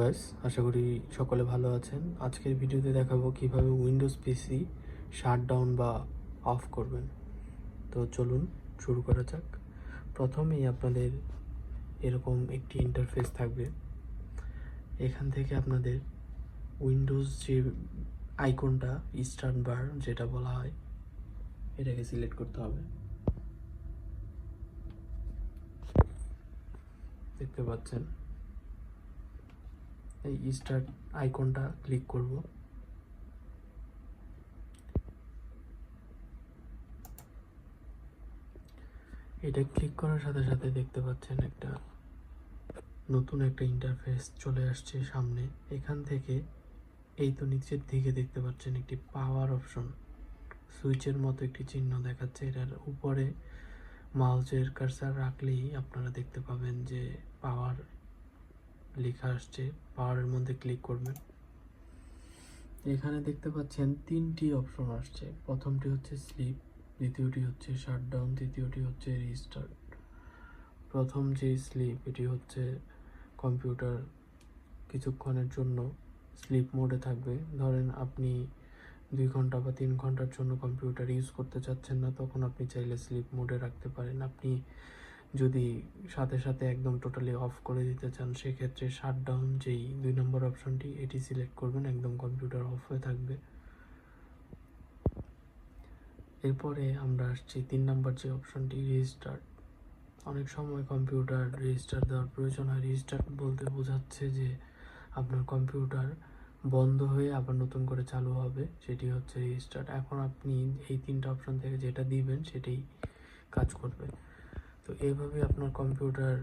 Guys আশা করি সকলে ভালো আছেন। আজকের ভিডিওতে দেখাবো কীভাবে উইন্ডোজ পিসি শাট ডাউন বা অফ করবেন। তো চলুন শুরু করা যাক। প্রথমেই আপনাদের এরকম একটি ইন্টারফেস থাকবে। এখান থেকে আপনাদের উইন্ডোজ যে আইকনটা স্টার্ট বার যেটা বলা হয়, এটাকে সিলেক্ট করতে হবে। দেখতে পাচ্ছেন? এই স্টার্ট আইকনটা ক্লিক করব। এটা ক্লিক করার সাথে সাথে দেখতে পাচ্ছেন একটা নতুন একটা ইন্টারফেস চলে আসছে সামনে। এখান থেকে এই তো নিচের দিকে দেখতে পাচ্ছেন একটি পাওয়ার অপশন সুইচের মতো একটি চিহ্ন দেখাচ্ছে। এটার উপরে মাউসের কার্সার রাখলেই আপনারা দেখতে পাবেন যে পাওয়ার লেখা আসছে পাওয়ারের মধ্যে ক্লিক করবেন। এখানে দেখতে পাচ্ছেন তিনটি অপশন আসছে। প্রথমটি হচ্ছে স্লিপ দ্বিতীয়টি হচ্ছে শাটডাউন তৃতীয়টি হচ্ছে রিস্টার্ট প্রথম যে স্লিপ এটি হচ্ছে কম্পিউটার কিছুক্ষণের জন্য স্লিপ মোডে থাকবে। ধরেন আপনি দুই ঘণ্টা বা তিন ঘণ্টার জন্য কম্পিউটার ইউজ করতে চাচ্ছেন না, তখন আপনি চাইলে স্লিপ মোডে রাখতে পারেন। আপনি যদি সাথে সাথে একদম টোটালি অফ করে দিতে চান, সেক্ষেত্রে শাট ডাউন যেই দুই নম্বর অপশনটি এটি সিলেক্ট করবেন, একদম কম্পিউটার অফ হয়ে থাকবে। এরপরে আমরা আসছি তিন নম্বর যে অপশনটি রিস্টার্ট অনেক সময় কম্পিউটার রেজিস্টার দেওয়ার প্রয়োজন হয়। রিস্টার্ট বলতে বোঝাচ্ছে যে আপনার কম্পিউটার বন্ধ হয়ে আবার নতুন করে চালু হবে, সেটি হচ্ছে রিস্টার্ট এখন আপনি এই তিনটা অপশন থেকে যেটা দিবেন, সেটাই কাজ করবে। তো এইভাবে আপনার কম্পিউটার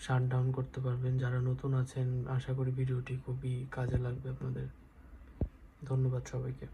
শাট ডাউন করতে পারবেন। যারা নতুন আছেন, আশা করি ভিডিওটি খুবই কাজে লাগবে আপনাদের। ধন্যবাদ সবাইকে।